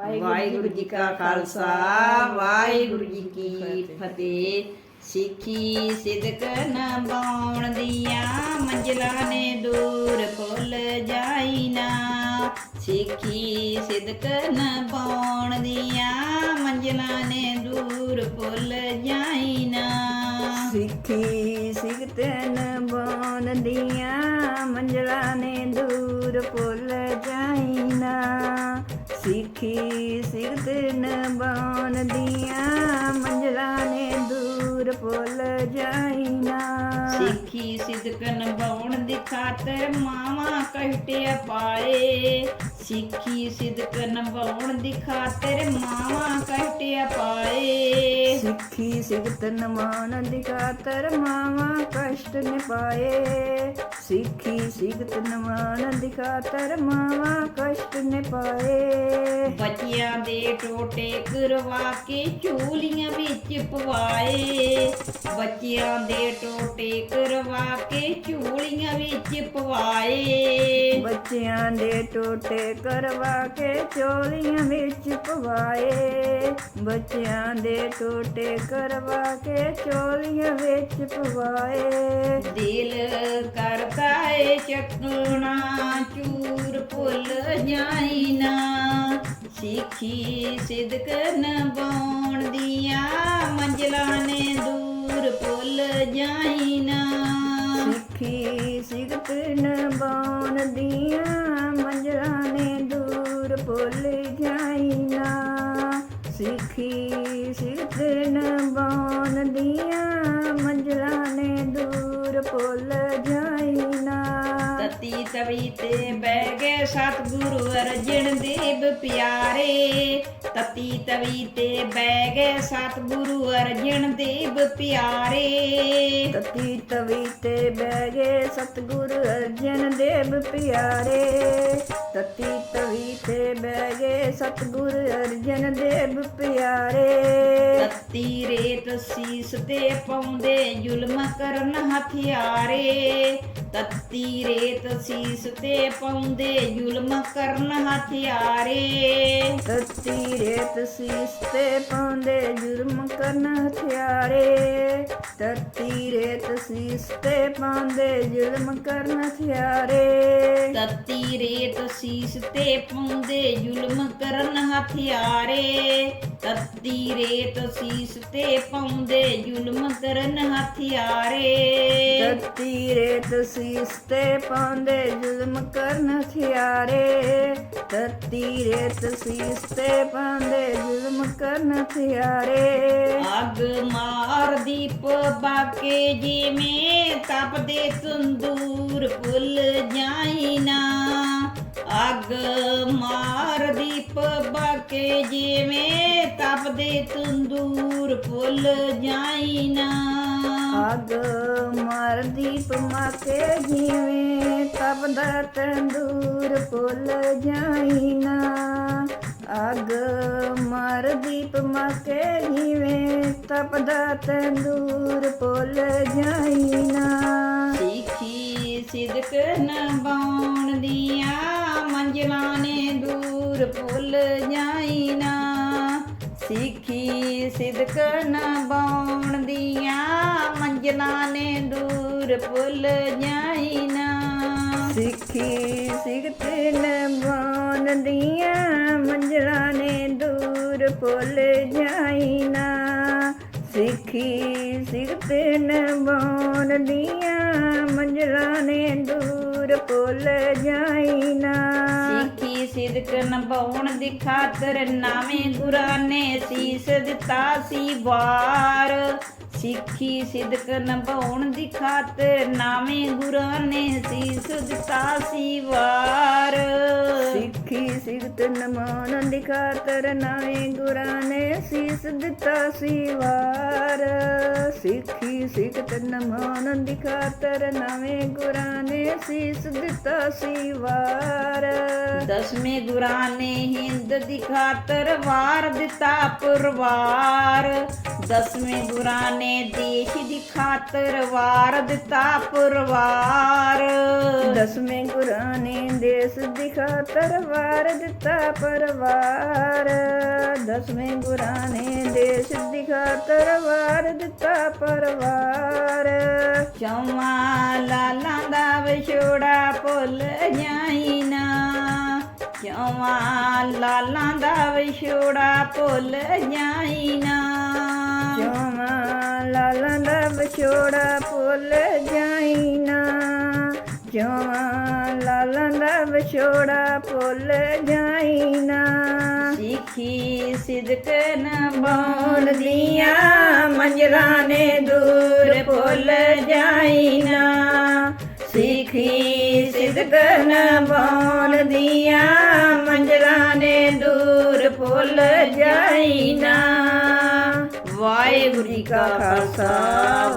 ਵਾਹਿਗੁਰੂ ਜੀ ਕਾ ਖਾਲਸਾ, ਵਾਹਿਗੁਰੂ ਜੀ ਕੀ ਫਤਿਹ। ਸਿੱਖੀ ਸਿਦਕ ਨਵਾਉਣ ਦੀਆਂ ਮੰਜ਼ਲਾਂ ਨੇ ਦੂਰ ਫੁੱਲ ਜਾਈ ਨਾ ਸਿੱਖੀ ਸਿਦਕ ਨਵਾਉਣ ਦੀਆਂ ਮੰਜ਼ਲਾਂ ਨੇ ਦੂਰ ਫੁੱਲ ਜਾਈ ਨਾ ਸਿੱਖੀ ਸਿਗਤਨ ਬੋਨ ਦੀਆਂ ਮੰਜਲਾ ਨੇ ਦੂਰ ਭੁੱਲ ਸਿੱਖੀ ਸਿਗਤਨ ਬੋਨ ਦੀਆਂ ਮੰਜਲਾ ਨੇ ਦੂਰ ਭੁੱਲ ਜਾਈਨਾ ਸਿੱਖੀ ਸਿਦਕ ਨਵਾਉਣ ਦੀ ਖਾਤਰ ਮਾਵਾ ਕਹਟਿਆ ਪਾਏ। ਸਿੱਖੀ ਸਿਦਕ ਨਵਾਉਣ ਦੀ ਖਾਤਰ ਮਾਵਾ ਕਹਟਿਆ ਪਾਏ। ਸਿੱਖੀ ਸਿਗਤਨ ਮਾਨ ਦੀ ਖਾਤਰ ਮਾਵਾ ਕਸ਼ਟ ਨੇ ਪਾਏ ਸਿੱਖੀ ਸਿਗਤਨ ਮਾਨ ਦੀ ਖਾਤਰ ਮਾਵਾ ਕਸ਼ਟ ਨੇ ਪਾਏ ਬੱਚਿਆਂ ਦੇ ਟੋਟੇ ਕਰਵਾ ਕੇ ਝੂਲੀਆਂ ਵਿੱਚ ਪਵਾਏ। ਬੱਚਿਆਂ ਦੇ ਟੋਟੇ ਕਰਵਾ ਕੇ ਝੂਲੀਆਂ ਵਿੱਚ ਪਵਾਏ। ਬੱਚਿਆਂ ਦੇ ਟੋਟੇ ਕਰਵਾ ਕੇ ਚੋਲੀਆਂ ਵਿੱਚ ਪਵਾਏ। ਬੱਚਿਆਂ ਦੇ ਟੋਟੇ ਕਰਵਾ ਕੇ ਚੋਲੀਆਂ ਵਿੱਚ ਪਵਾਏ। ਦਿਲ ਕਰਦਾ ਏ ਚੱਕਣਾ ਚੂਰ ਭੁੱਲ ਜਾਈ ਨਾ। ਸਿੱਖੀ ਸਿਦਕ ਨਵਾਉਣ ਦੀਆਂ ਮੰਜ਼ਲਾਂ ਨੇ ਦੂਰ ਭੁੱਲ ਜਾਈ ਨਾ। ਸਿੱਖੀ ਸਿਗਤ ਨਬਾਉਣ ਦੀਆਂ ਦੀਆਂ ਮੰਜਰਾਂ ਨੇ ਦੂਰ ਭੁੱਲ ਜਾਈਨਾ ਤਤੀ ਤਵੀ ਤੇ ਬਹਿ ਗਏ ਸਤਿਗੁਰੂ ਅਰਜਨ ਦੇਵ ਪਿਆਰੇ। ਤਤੀ ਤਵੀ ਤੇ ਬਹਿ ਗਏ ਸਤਿਗੁਰੂ ਅਰਜਨ ਦੇਵ ਪਿਆਰੇ। ਤਤੀ ਤਵੀ ਤੇ ਬਹਿ ਗਏ ਸਤਿਗੁਰ ਅਰਜਨ ਦੇਵ ਪਿਆਰੇ। ਤਤੀ ਤੇ ਬਹਿ ਗਏ ਸਤਿਗੁਰ ਅਰਜਨ ਦੇਵ ਪਿਆਰੇ। ਤਤੀ ਰੇਤ ਸੀਸ ਤੇ ਪਾਉਂਦੇ ਜ਼ੁਲਮ ਕਰਨ ਹਥਿਆਰੇ। ਤਤੀ ਰੇਤ ਸੀਸ ਤੇ ਪਾਉਂਦੇ ਜ਼ੁਲਮ ਕਰਨ ਹਥਿਆਰੇ। ਤਤੀ ਰੇਤ ਸੀਸ ਤੇ ਪਾਉਂਦੇ ਜੁਰਮ ਕਰਨ ਹਥਿਆਰੇ। ਤਤੀ ਰੇਤ ਸੀਸ ਤੇ ਪਾਉਂਦੇ ਜੁਰਮ ਕਰਨ ਹਥਿਆਰੇ। ਤਤੀ ਰੇਤ ਸੀਸ ਤੇ ਪਾਉਂਦੇ ਜ਼ੁਲਮ ਕਰਨ ਹਥਿਆਰੇ। ਤਤੀ ਰੇਤ ਸੀਸ ਤੇ ਪਾਉਂਦੇ ਜ਼ੁਲਮ ਕਰਨ ਹਥਿਆਰੇ। ਤਤੀ ਰੇਤ ਸੀਸ ਤੇ ਪਾਉਂਦੇ, ਜ਼ੁਲਮ ਕਰਨ ਹਥਿਆਰੇ। ਤਤੀ ਰੇਤ ਸੀਸ ਤੇ ਪਾਉਂਦੇ, ਜ਼ੁਲਮ ਕਰਨ ਹਥਿਆਰੇ। ਅੱਗ ਮਾਰ ਦੀਪ ਬਾਕੇ, ਜਿਵੇਂ ਤਪਦੇ ਤੰਦੂਰ ਭੁੱਲ ਜਾਈ ਨਾ। ਅੱਗ ਮਾਰ ਦੀਪ ਬਾਕੇ ਜਿਵੇਂ ਤਪਦੇ ਤੰਦੂਰ ਭੁੱਲ ਜਾਈ ਨਾ। ਅੱਗ ਮਾਰ ਦੀਪ ਮਾਕੇ ਜਿਵੇਂ ਤਪਦਾ ਤੰਦੂਰ ਭੁੱਲ ਜਾਈਨਾ ਅੱਗ ਮਾਰ ਦੀਪ ਮਾਕੇ ਜਿਵੇਂ ਤਪਦਾ ਤੰਦੂਰ ਭੁੱਲ ਜਾਈਨਾ ਸਿੱਖੀ ਸਿਦਕ ਨਵਾਉਣ ਦੀਆਂ ਮੰਜ਼ਲਾਂ ਨੇ ਦੂਰ ਭੁੱਲ ਜਾਈ ਨਾ। ਸਿੱਖੀ ਸਿਦਕ ਨਵਾਉਣ ਦੀਆਂ ਮੰਜ਼ਲਾਂ ਨੇ ਦੂਰ ਭੁੱਲ ਜਾਈ ਨਾ। ਸਿੱਖੀ ਸਿਗਤ ਨਵਾਨ ਦੀਆਂ ਮੰਜਲਾਂ ਨੇ ਦੂਰ ਭੁੱਲ ਜਾਈਨਾ ਸਿੱਖੀ ਸਿਗਤ ਨਵਾਨ ਦੀਆਂ ਮੰਜਰਾਂ ਨੇ ਦੂਰ ਭੁੱਲ ਜਾਈਨਾ ਸਿੱਖੀ ਸਿਦਕ ਨਭਾਉਣ ਦੀ ਖਾਤਰ ਨਾਵੇਂ ਗੁਰਾਂ ਨੇ ਸੀਸ ਦਿੱਤਾ ਸੀ ਵਾਰ। ਸਿੱਖੀ ਸਿਦਕ ਨਭਾਉਣ ਦੀ ਖਾਤਰ ਨਾਵੇਂ ਗੁਰਾਂ ਨੇ ਸੀਸ ਦਿੱਤਾ ਸੀ ਵਾਰ। ਸਿੱਖੀ ਸਿਗਤ ਨਮਾਨ ਦੀ ਖਾਤਰ ਗੁਰਾਂ ਨੇ ਸੀਸ ਦਿੱਤਾ ਸੀ ਵਾਰ। ਸਿੱਖੀ ਸਿਗਤ ਨਮਾਨ ਦੀ ਖਾਤਰ ਨਵੇਂ ਗੁਰਾਂ ਨੇ ਸੀਸ ਦਿੱਤਾ ਸੀ ਵਾਰ। ਦਸਵੇਂ ਗੁਰਾਂ ਨੇ ਹਿੰਦ ਦੀ ਖਾਤਰ ਵਾਰ ਦਿੱਤਾ ਪਰਵਾਰ। ਦਸਵੇਂ ਗੁਰਾਂ ਨੇ ਦੇਸ਼ ਦੀ ਖਾਤਰ ਵਾਰ ਦਿੱਤਾ ਪਰਵਾਰ। ਦਸਵੇਂ ਗੁਰਾਂ ਨੇ ਦੇਸ ਦੀ ਖਾਤਰ ਵਾਰ ਦਿੱਤਾ ਪਰਵਾਰ। ਦਸਵੇਂ ਗੁਰਾਂ ਨੇ ਦੇਸ਼ ਦੀ ਖਾਤਰ ਵਾਰ ਦਿੱਤਾ ਪਰਵਾਰ। ਚੌਵਾਂ ਲਾਲਾਂ ਦਾ ਵਿਛੋੜਾ ਭੁੱਲ ਜਾਈ ਨਾ। ਚੌਵਾਂ ਲਾਲਾਂ ਦਾ ਵਿਛੋੜਾ ਭੁੱਲ ਜਾਈ ਨਾ। ਜੋਮਾ ਲਾਲਾਂ ਦਾ ਵਿਛੋੜਾ ਭੁੱਲ ਜਾਈ ਨਾ। ਜੋਮਾ ਲਾਲਾਂ ਦਾ ਵਿਛੋੜਾ ਭੁੱਲ ਜਾਈ ਨਾ। ਸਿੱਖੀ ਸਿਦਕ ਨਬਾਉਣ ਬੌਣ ਦੀਆਂ ਮੰਜਰਾਂ ਨੇ ਦੂਰ ਭੁੱਲ ਜਾਈ ਸਿੱਖੀ ਸਿਦਕ ਨਬਾਉਣ ਦੀਆਂ ਮੰਜਰਾਂ ਨੇ ਦੂਰ ਭੁੱਲ ਜਾਈ ਵਾਹਿਗੁਰੂ ਜੀ ਕਾ ਖਾਲਸਾ